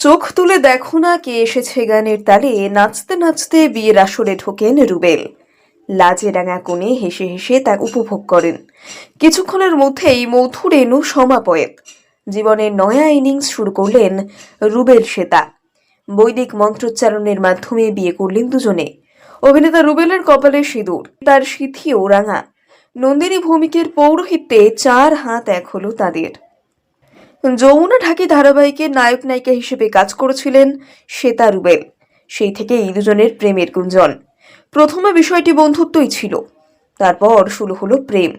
চোখ তুলে দেখো না কে এসেছে গানের তালে। নাচতে নাচতে বিয়ের আসরে ঢোকেন রুবেল। লাজে রাঙা কোণে হেসে হেসে তা উপভোগ করেন। কিছুক্ষণের মধ্যেই মধুর এনু সমাপয়েত। জীবনের নয়া ইনিংস শুরু করলেন রুবেল শ্বেতা বৈদিক মন্ত্রোচ্চারণের মাধ্যমে বিয়ে করলেন দুজনে। অভিনেতা রুবেলের কপালে সিঁদুর, তার সিথিও রাঙা। নন্দিনী ভৌমিকের পৌরোহিত্যে চার হাত এক হলো তাদের। যমুনা ঢাকি ধারাবাহিকের নায়ক নায়িকা হিসেবে কাজ করেছিলেন শ্বেতা রুবেল। সেই থেকে এই দুজনের প্রেমের গুঞ্জন। প্রথমে বিষয়টি বন্ধুত্বই ছিল, তারপর শুরু হলো প্রেম।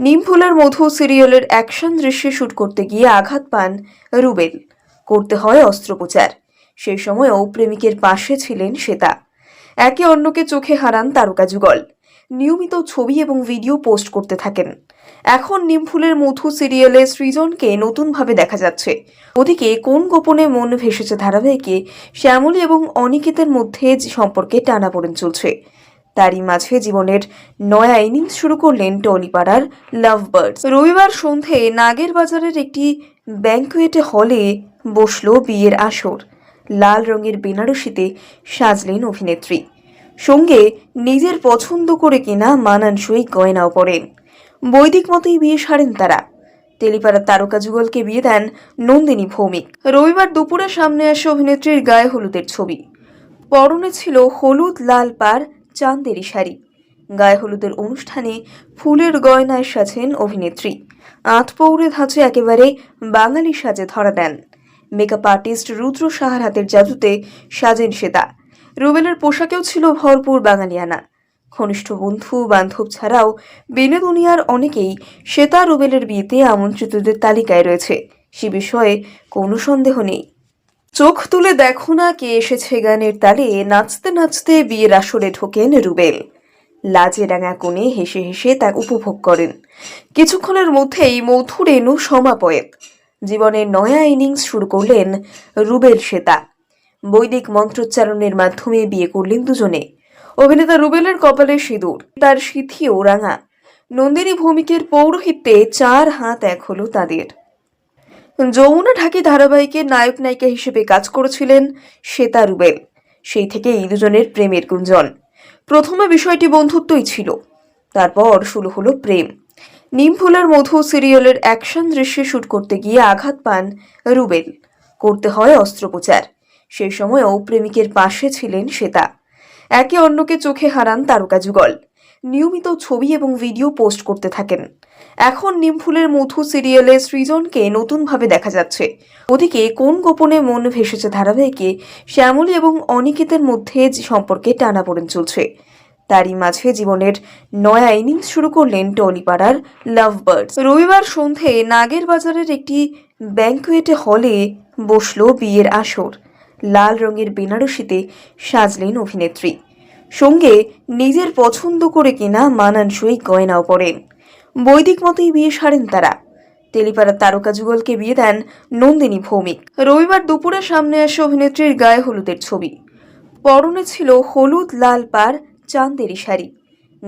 নিমফুলের মধু সিরিয়ালের অ্যাকশন দৃশ্যে শুট করতে গিয়ে আঘাত পান রুবেল। করতে হয় অস্ত্রোপচার। সেই সময়ও প্রেমিকের পাশে ছিলেন শ্বেতা একে অন্যকে চোখে হারান তারকা যুগল। নিয়মিত ছবি এবং ভিডিও পোস্ট করতে থাকেন। এখন নিমফুলের মধু সিরিয়ালে সৃজনকে নতুনভাবে দেখা যাচ্ছে। ওদিকে কোন গোপনে মন ভেসেছে ধারাবাহিকে, শ্যামলী এবং অনিকেতের মধ্যে সম্পর্কে টানাপোড়েন চলছে, তারই মাঝে জীবনের নয়া ইনিংস শুরু করলেন টলিপাড়ার লাভ বার্ডস রবিবার সন্ধে নাগের বাজারের একটি ব্যাংকুয়েটে হলে বসল বিয়ের আসর। লাল রঙের বেনারসিতে সাজলেন অভিনেত্রী। সঙ্গে নিজের পছন্দ করে কেনা মানানসই গয়নাও পরেন। বৈদিক মতোই বিয়ে সারেন তারা। টেলিপাড়ার তারকা যুগলকে বিয়ে দেন নন্দিনী ভৌমিক। রবিবার দুপুরে সামনে আসে অভিনেত্রীর গায়ে হলুদের ছবি। পরনে ছিল হলুদ লাল পার চাঁদেরি শাড়ি। গায়ে হলুদের অনুষ্ঠানে ফুলের গয়নায় সাজেন অভিনেত্রী। আট পৌরে ধাঁচে একেবারে বাঙালি সাজে ধরা দেন। মেকআপ আর্টিস্ট রুদ্র সাহার হাতের জাদুতে সাজেন শ্বেতা রুবেলের পোশাকেও ছিল ভরপুর বাঙালিয়ানা। ঘনিষ্ঠ বন্ধু, বান্ধব ছাড়াও বেনে দুনিয়ার অনেকেই শ্বেতা রুবেলের বিয়েতে আমন্ত্রিতদের তালিকায় রয়েছে। সে বিষয়ে কোনো সন্দেহ নেই। চোখ তুলে দেখো না কে এসেছে গানের তালে, নাচতে নাচতে বিয়ের আসরে ঢোকেন রুবেল। লাজে রাঙা কোণে হেসে হেসে তা উপভোগ করেন। কিছুক্ষণের মধ্যেই মধুর সমাপয়েত। জীবনের নয়া ইনিংস শুরু করলেন রুবেল শ্বেতা বৈদিক মন্ত্রোচ্চারণের মাধ্যমে বিয়ে করলেন দুজনে। অভিনেতা রুবেলের কপালে সিঁদুর, তার সিথিও রাঙা। নন্দিনী ভৌমিকের পৌরোহিত্যে চার হাত এক হলো তাদের। যমুনা ঢাকি ধারাবাহিকের নায়ক নায়িকা হিসেবে কাজ করেছিলেন শ্বেতা রুবেল। সেই থেকে এই দুজনের প্রেমের গুঞ্জন। প্রথমে বিষয়টি বন্ধুত্বই ছিল, তারপর শুরু হলো প্রেম। নিমফুলার মধু সিরিয়ালের অ্যাকশন দৃশ্যে শুট করতে গিয়ে আঘাত পান রুবেল। করতে হয় অস্ত্রোপচার। সেই সময়ও প্রেমিকের পাশে ছিলেন শ্বেতা। একে অন্যকে চোখে হারান তারকা যুগল। নিয়মিত ছবি এবং ভিডিও পোস্ট করতে থাকেন। এখন নিমফুলের মধু সিরিয়ালে সৃজনকে নতুনভাবে দেখা যাচ্ছে। ওদিকে কোন গোপনে মন ভেসেছে ধারাবাহিকে, শ্যামলী এবং অনিকেতের মধ্যে সম্পর্কে টানাপোড়েন চলছে, তারই মাঝে জীবনের নয়া ইনিংস শুরু করলেন টলিপাড়ার লাভ বার্ডস রবিবার সন্ধে নাগের বাজারের একটি ব্যাংকুয়েটে হলে বসল বিয়ের আসর। লাল রঙের বেনারসিতে সাজলেন অভিনেত্রী। সঙ্গে নিজের পছন্দ করে কেনা মানানসই গয়নাও পরেন। বৈদিক মতোই বিয়ে সারেন তারা। টেলিপাড়ার তারকা যুগলকে বিয়ে দেন নন্দিনী ভৌমিক। রবিবার দুপুরে সামনে আসে অভিনেত্রীর গায়ে হলুদের ছবি। পরনে ছিল হলুদ লাল পার চাঁদেরি শাড়ি।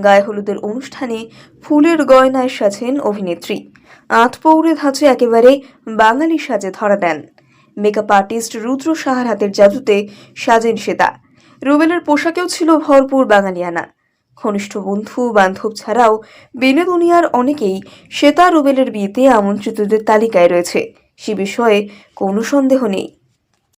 গায়ে হলুদের অনুষ্ঠানে ফুলের গয়নায় সাজেন অভিনেত্রী। আট পৌরে ধাঁচে একেবারে বাঙালি সাজে ধরা দেন। মেকআপ আর্টিস্ট রুদ্র সাহার হাতের জাদুতে সাজেন সেতা রুবেলের পোশাকেও ছিল ভরপুর বাঙালিয়ানা। ঘনিষ্ঠ বন্ধু, বান্ধব ছাড়াও বেনে দুনিয়ার অনেকেই শ্বেতা রুবেলের বিয়েতে আমন্ত্রিতদের তালিকায় রয়েছে। সে বিষয়ে কোনো সন্দেহ নেই।